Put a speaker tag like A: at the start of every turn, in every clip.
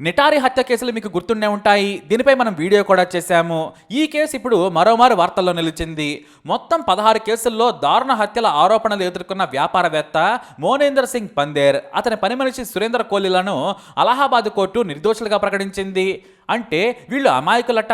A: నిటారి హత్య కేసులు మీకు గుర్తుండే ఉంటాయి. దీనిపై మనం వీడియో కూడా చేశాము. ఈ కేసు ఇప్పుడు మరోమారు వార్తల్లో నిలిచింది. మొత్తం పదహారు కేసుల్లో దారుణ హత్యల ఆరోపణలు ఎదుర్కొన్న వ్యాపారవేత్త మోనేందర్ సింగ్ పందేర్. అతని పని మనిషి సురేందర్ కోహ్లీలను అలహాబాద్ కోర్టు నిర్దోషులుగా ప్రకటించింది. అంటే వీళ్ళు అమాయకులట.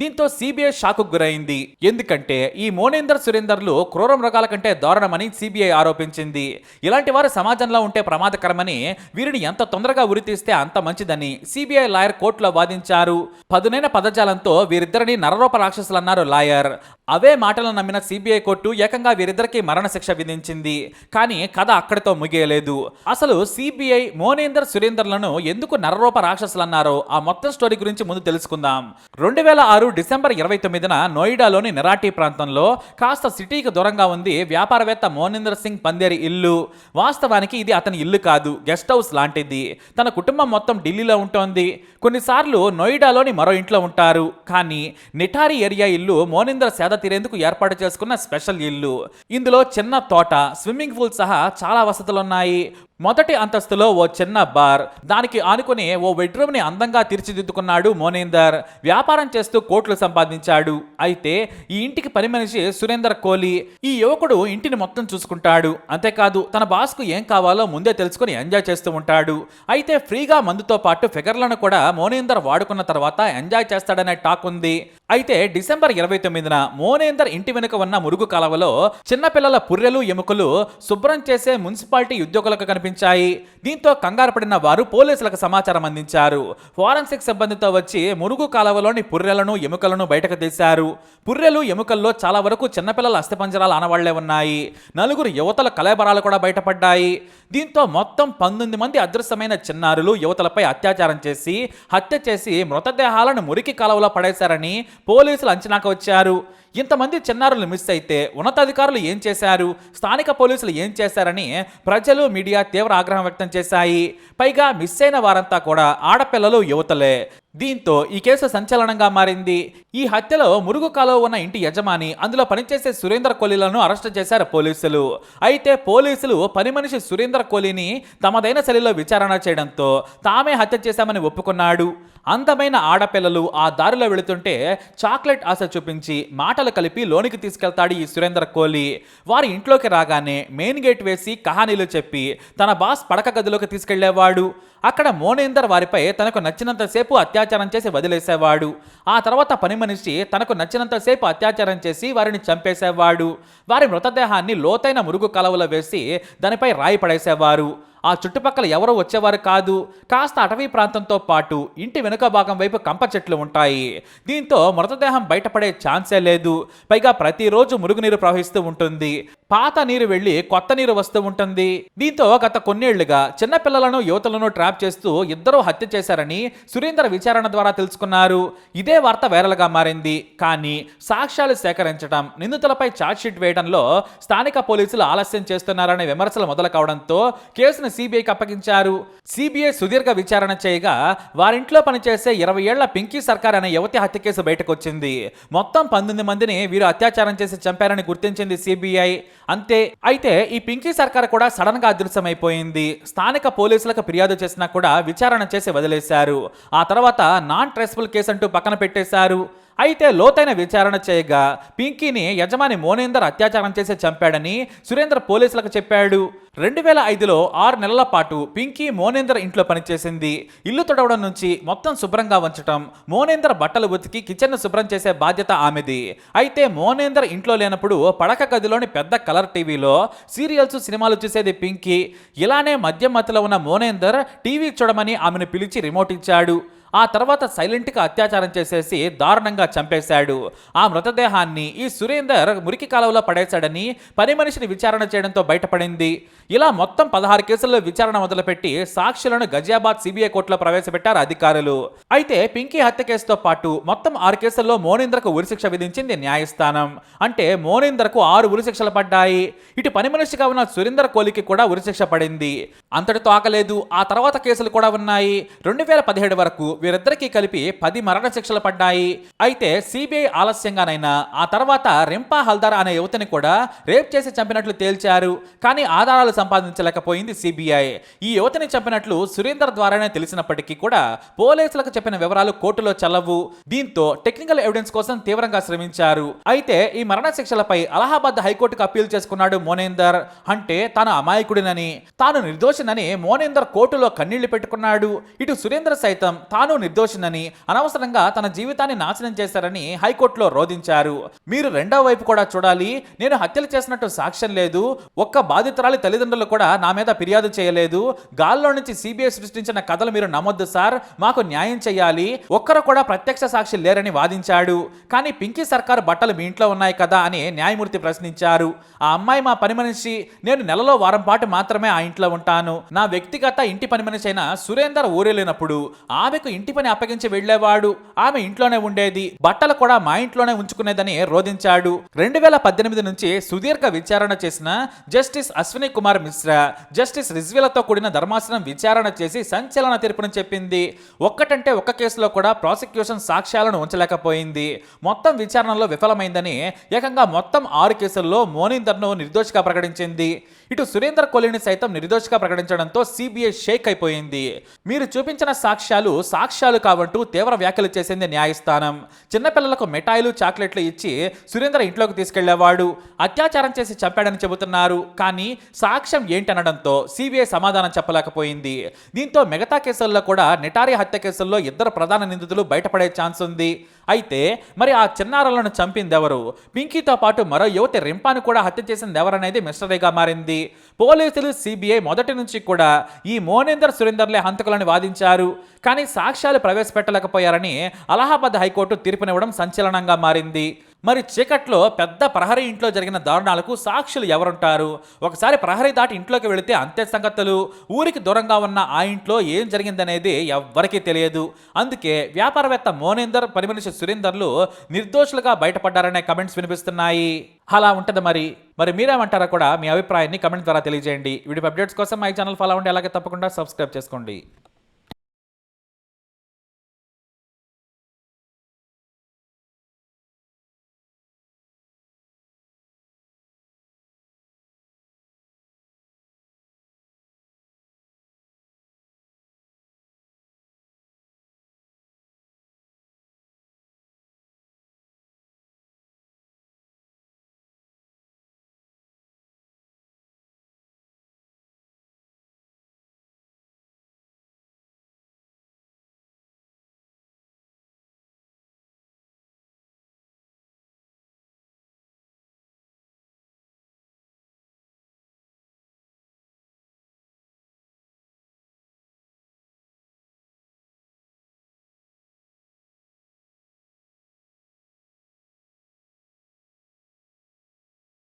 A: దీంతో సిబిఐ షాకు గురైంది. ఎందుకంటే ఈ మోనేందర్ సురేందర్లు క్రూర మృగాల కంటే దారుణమని సిబిఐ ఆరోపించింది. ఇలాంటి వారు సమాజంలో ఉంటే ప్రమాదకరమని వీరిని ఎంత తొందరగా ఉరితీస్తే అంత మంచిదని సిబిఐ లాయర్ కోర్టులో వాదించారు. పదునైన పదజాలంతో వీరిద్దరిని నరరూప రాక్షసులన్నారు లాయర్. అవే మాటలను నమ్మిన సిబిఐ కోర్టు ఏకంగా వీరిద్దరికీ మరణశిక్ష విధించింది. కానీ కథ అక్కడితో ముగియలేదు. అసలు సిబిఐ మోనేందర్ సురేందర్లను ఎందుకు నరరూప రాక్షసులన్నారో ఆ మొత్తం స్టోరీ గురించి ముందు తెలుసుకుందాం. రెండు వేల ఆరు డిసెంబర్ ఇరవై తొమ్మిదిన నోయిడాలోని నిరాటి ప్రాంతంలో కాస్త సిటీకి దూరంగా ఉంది వ్యాపారవేత్త మోనేందర్ సింగ్ పందేరి ఇల్లు. వాస్తవానికి ఇది అతని ఇల్లు కాదు గెస్ట్ హౌస్ లాంటిది. తన కుటుంబం మొత్తం ఢిల్లీలో ఉంటోంది. కొన్నిసార్లు నోయిడాలోని మరో ఇంట్లో ఉంటారు. కానీ నిఠారి ఏరియా ఇల్లు మోనేందర్ సేద తీరేందుకు ఏర్పాటు చేసుకున్న స్పెషల్ ఇల్లు. ఇందులో చిన్న తోట స్విమ్మింగ్ పూల్ సహా చాలా వసతులున్నాయి. మొదటి అంతస్తులో ఓ చిన్న బార్ దానికి ఆనుకుని ఓ బెడ్రూమ్ని అందంగా తీర్చిదిద్దుకున్నాడు మోనేందర్. వ్యాపారం చేస్తూ కోట్లు సంపాదించాడు. అయితే ఈ ఇంటికి పని మనిషి సురేందర్ కోహ్లీ. ఈ యువకుడు ఇంటిని మొత్తం చూసుకుంటాడు. అంతేకాదు తన బాస్కు ఏం కావాలో ముందే తెలుసుకుని ఎంజాయ్ చేస్తూ ఉంటాడు. అయితే ఫ్రీగా మందుతో పాటు ఫిగర్లను కూడా మోనేందర్ వాడుకున్న తర్వాత ఎంజాయ్ చేస్తాడనే టాక్ ఉంది. అయితే డిసెంబర్ ఇరవై తొమ్మిదిన మోనేందర్ ఇంటి వెనుక ఉన్న మురుగు కాలవలో చిన్నపిల్లల పుర్రెలు ఎముకలు శుభ్రం చేసే మున్సిపాలిటీ ఉద్యోగులకు కనిపి కనిపించాయి. దీంతో కంగారు పడిన వారు పోలీసులకు సమాచారం అందించారు. ఫోరెన్సిక్ సిబ్బందితో వచ్చి మురుగు కాలవలోని పుర్రెలను ఎముకలను బయటకు తీశారు. పుర్రెలు ఎముకల్లో చాలా వరకు చిన్నపిల్లల అస్థిపంజరాలు ఆనవాళ్ళే ఉన్నాయి. నలుగురు యువతల కలేబరాలు కూడా బయటపడ్డాయి. దీంతో మొత్తం పంతొమ్మిది మంది అదృశ్యమైన చిన్నారులు యువతలపై అత్యాచారం చేసి హత్య చేసి మృతదేహాలను మురికి కాలువలో పడేశారని పోలీసులు అంచనాకు వచ్చారు. ఇంతమంది చిన్నారులు మిస్ అయితే ఉన్నతాధికారులు ఏం చేశారు? స్థానిక పోలీసులు ఏం చేశారని ప్రజలు మీడియా తీవ్ర ఆగ్రహం వ్యక్తం చేశాయి. పైగా మిస్ అయిన వారంతా కూడా ఆడపిల్లలు యువతలే. దీంతో ఈ కేసు సంచలనంగా మారింది. ఈ హత్యలో మురుగు కాలువ ఉన్న ఇంటి యజమాని అందులో పనిచేసే సురేందర్ కోహ్లీలను అరెస్ట్ చేశారు పోలీసులు. అయితే పోలీసులు పని మనిషి సురేందర్ కోహ్లీని తమదైన శైలిలో విచారణ చేయడంతో తామే హత్య చేశామని ఒప్పుకున్నాడు. అందమైన ఆడపిల్లలు ఆ దారిలో వెళుతుంటే చాక్లెట్ ఆశ చూపించి మాటలు కలిపి లోనికి తీసుకెళ్తాడు ఈ సురేందర్ కోహ్లీ వారి ఇంట్లోకి రాగానే మెయిన్ గేట్ వేసి కహానీలు చెప్పి తన బాస్ పడక గదిలోకి తీసుకెళ్ళేవాడు. అక్కడ మోనేందర్ వారిపై తనకు నచ్చినంతసేపు అత్యాచారం చేసి వదిలేసేవాడు. ఆ తర్వాత పని మనిషి తనకు నచ్చినంతసేపు అత్యాచారం చేసి వారిని చంపేసేవాడు. వారి మృతదేహాన్ని లోతైన మురుగు కలవలో వేసి దానిపై రాయి పడేసేవారు. ఆ చుట్టుపక్కల ఎవరూ వచ్చేవారు కాదు. కాస్త అటవీ ప్రాంతంతో పాటు ఇంటి వెనుక భాగం వైపు కంప చెట్లు ఉంటాయి. దీంతో మృతదేహం బయటపడే ఛాన్సే లేదు. పైగా ప్రతిరోజు మురుగునీరు ప్రవహిస్తూ ఉంటుంది. పాత నీరు వెళ్ళి కొత్త నీరు వస్తూ ఉంటుంది. దీంతో గత కొన్నేళ్ళుగా చిన్నపిల్లలను యువతలను ట్రాప్ చేస్తూ ఇద్దరూ హత్య చేశారని సురేందర్ విచారణ ద్వారా తెలుసుకున్నారు. ఇదే వార్త వైరల్గా మారింది. కానీ సాక్ష్యాలు సేకరించడం నిందితులపై ఛార్జ్షీట్ వేయడంలో స్థానిక పోలీసులు ఆలస్యం చేస్తున్నారనే విమర్శలు మొదలు కావడంతో కేసును సిబిఐకి అప్పగించారు. సిబిఐ సుదీర్ఘ విచారణ చేయగా వారింట్లో పనిచేసే ఇరవై ఏళ్ళ పింకీ సర్కార్ అనే యువతి హత్య కేసు బయటకొచ్చింది. మొత్తం పంతొమ్మిది మందిని వీరు అత్యాచారం చేసి చంపారని గుర్తించింది సిబిఐ. అంతే అయితే ఈ పింకీ సర్కార్ కూడా సడన్గా అదృశ్యమైపోయింది. స్థానిక పోలీసులకు ఫిర్యాదు చేసినా కూడా విచారణ చేసి వదిలేశారు. ఆ తర్వాత నాన్ ట్రెస్ఫుల్ కేసు అంటూ పక్కన పెట్టేశారు. అయితే లోతైన విచారణ చేయగా పింకీని యజమాని మోనేందర్ అత్యాచారం చేసి చంపాడని సురేందర్ పోలీసులకు చెప్పాడు. రెండు వేల ఐదులో ఆరు నెలల పాటు పింకీ మోనేందర్ ఇంట్లో పనిచేసింది. ఇల్లు తొడవడం నుంచి మొత్తం శుభ్రంగా ఉంచటం మోనేందర్ బట్టలు ఉతికి కిచెన్ను శుభ్రం చేసే బాధ్యత ఆమెది. అయితే మోనేందర్ ఇంట్లో లేనప్పుడు పడక గదిలోని పెద్ద కలర్ టీవీలో సీరియల్స్ సినిమాలు చూసేది పింకీ. ఇలానే మద్యం మధ్యలో ఉన్న మోనేందర్ టీవీ చూడమని ఆమెను పిలిచి రిమోట్ ఇచ్చాడు. ఆ తర్వాత సైలెంట్గా అత్యాచారం చేసేసి దారుణంగా చంపేశాడు. ఆ మృతదేహాన్ని ఈ సురేందర్ మురికి కాలువలో పడేశాడని పని మనిషిని విచారణ చేయడంతో బయటపడింది. ఇలా మొత్తం పదహారు కేసుల్లో విచారణ మొదలుపెట్టి సాక్షులను గజియాబాద్ సిబిఐ కోర్టులో ప్రవేశపెట్టారు అధికారులు. అయితే పింకీ హత్య కేసుతో పాటు మొత్తం ఆరు కేసుల్లో మోనిందర్కు ఉరిశిక్ష విధించింది న్యాయస్థానం. అంటే మోనిందర్కు ఆరు ఉరిశిక్షలు పడ్డాయి. ఇటు పని మనిషిగా ఉన్న సురేందర్ కోలికి కూడా ఉరిశిక్ష పడింది. అంతటితో ఆకలేదు ఆ తర్వాత కేసులు కూడా ఉన్నాయి. రెండు వేల పదిహేడు వరకు వీరిద్దరికీ కలిపి పది మరణ శిక్షలు పడ్డాయి. అయితే సిబిఐ ఆలస్యంగానైనా ఆ తర్వాత రింపా హల్దార్ అనే యువతిని కూడా రేప్ చేసి చంపినట్లు తేల్చారు. కానీ ఆధారాలు సంపాదించలేకపోయింది సిబిఐ. ఈ యువతిని చంపినట్లు సురేందర్ ద్వారానే తెలిసినప్పటికీ కూడా పోలీసులకు చెప్పిన వివరాలు కోర్టులో చల్లవు. దీంతో టెక్నికల్ ఎవిడెన్స్ కోసం తీవ్రంగా శ్రమించారు. అయితే ఈ మరణ శిక్షలపై అలహాబాద్ హైకోర్టుకు అప్పీల్ చేసుకున్నాడు మోనేందర్. అంటే తాను అమాయకుడినని తాను నిర్దోషినని మోనేందర్ కోర్టులో కన్నీళ్ళు పెట్టుకున్నాడు. ఇటు సురేందర్ సైతం తాను నిర్దోషినని అనవసరంగా తన జీవితాన్ని నాశనం చేశారని హైకోర్టులో రోధించారు. మీరు రెండో వైపు కూడా చూడాలి. నేను హత్యలు చేసినట్టు సాక్ష్యం లేదు. ఒక్క బాధితురాలి తల్లిదండ్రులు కూడా నా మీద ఫిర్యాదు చేయలేదు. గాల్లో నుంచి సిబిఐ సృష్టించిన కథలు మీరు నమ్మొద్దు సార్. మాకు న్యాయం చేయాలి. ఒక్కరు కూడా ప్రత్యక్ష సాక్షి లేరని వాదించాడు. కానీ పింకీ సర్కార్ బట్టలు మీ ఇంట్లో ఉన్నాయి కదా అని న్యాయమూర్తి ప్రశ్నించారు. ఆ అమ్మాయి మా పని మనిషి. నేను నెలలో వారం పాటు మాత్రమే ఆ ఇంట్లో ఉంటాను. నా వ్యక్తిగత ఇంటి పని మనిషి అయిన సురేందర్ ఊరేలేనప్పుడు ఆమెకు ఇంటి పని అప్పగించి వెళ్ళేవాడు ఆమె ఇంట్లోనే ఉండేది. బట్టలు కూడా మా ఇంట్లోనే ఉంచుకునేదని రోధించాడు. రెండు వేల పద్దెనిమిది నుంచి సుదీర్ఘ విచారణ చేసిన జస్టిస్ అశ్విని కుమార్ మిశ్రా జస్టిస్ రిజ్వీలతో కూడిన ధర్మాసనం విచారణ చేసి సంచలన తీర్పును చెప్పింది. ఒక్కటంటే ఒక్క కేసులో కూడా ప్రాసిక్యూషన్ సాక్ష్యాలను ఉంచలేకపోయింది. మొత్తం విచారణలో విఫలమైందని ఏకంగా మొత్తం ఆరు కేసుల్లో మోనిందర్ను నిర్దోషిగా ప్రకటించింది. ఇటు సురేందర్ కోహ్లీని సైతం నిర్దోషిగా ప్రకటించడంతో సిబిఐ షేక్ అయిపోయింది. మీరు చూపించిన సాక్ష్యాలు సాక్ష్యాలు కావంటూ తీవ్ర వ్యాఖ్యలు చేసింది న్యాయస్థానం. చిన్నపిల్లలకు మిఠాయిలు చాక్లెట్లు ఇచ్చి సురేందర్ ఇంట్లోకి తీసుకెళ్ళేవాడు. అత్యాచారం చేసి చంపాడని చెబుతున్నారు. కానీ సాక్ష్యం ఏంటనడంతో సిబిఐ సమాధానం చెప్పలేకపోయింది. దీంతో మిగతా కేసుల్లో కూడా నిటారి హత్య కేసుల్లో ఇద్దరు ప్రధాన నిందితులు బయటపడే ఛాన్స్ ఉంది. అయితే మరి ఆ చిన్నారులను చంపిందెవరు? పింకీతో పాటు మరో యువతి రింపాను కూడా హత్య చేసింది ఎవరనేది మిస్టరీగా మారింది. పోలీసులు సిబిఐ మొదటి నుంచి కూడా ఈ మోనేందర్ సురేందర్లే హంతకులను వాదించారు. కానీ సాక్ష్యాలు ప్రవేశపెట్టలేకపోయారని అలహాబాద్ హైకోర్టు తీర్పునివ్వడం సంచలనంగా మారింది. మరి చీకట్లో పెద్ద ప్రహరీ ఇంట్లో జరిగిన దారుణాలకు సాక్షులు ఎవరుంటారు? ఒకసారి ప్రహరీ దాటి ఇంట్లోకి వెళితే అంతే సంగతులు. ఊరికి దూరంగా ఉన్న ఆ ఇంట్లో ఏం జరిగిందనేది ఎవ్వరికీ తెలియదు. అందుకే వ్యాపారవేత్త మోనేందర్ పనిమనిషి సురేందర్లు నిర్దోషులుగా బయటపడ్డారనే కమెంట్స్ వినిపిస్తున్నాయి. అలా ఉంటుంది మరి. మరి మీరేమంటారా కూడా మీ అభిప్రాయాన్ని కమెంట్ ద్వారా తెలియజేయండి. వీడియో అప్డేట్స్ కోసం మా ఛానల్ ఫాలో అవ్వండి. అలాగే తప్పకుండా సబ్స్క్రైబ్ చేసుకోండి.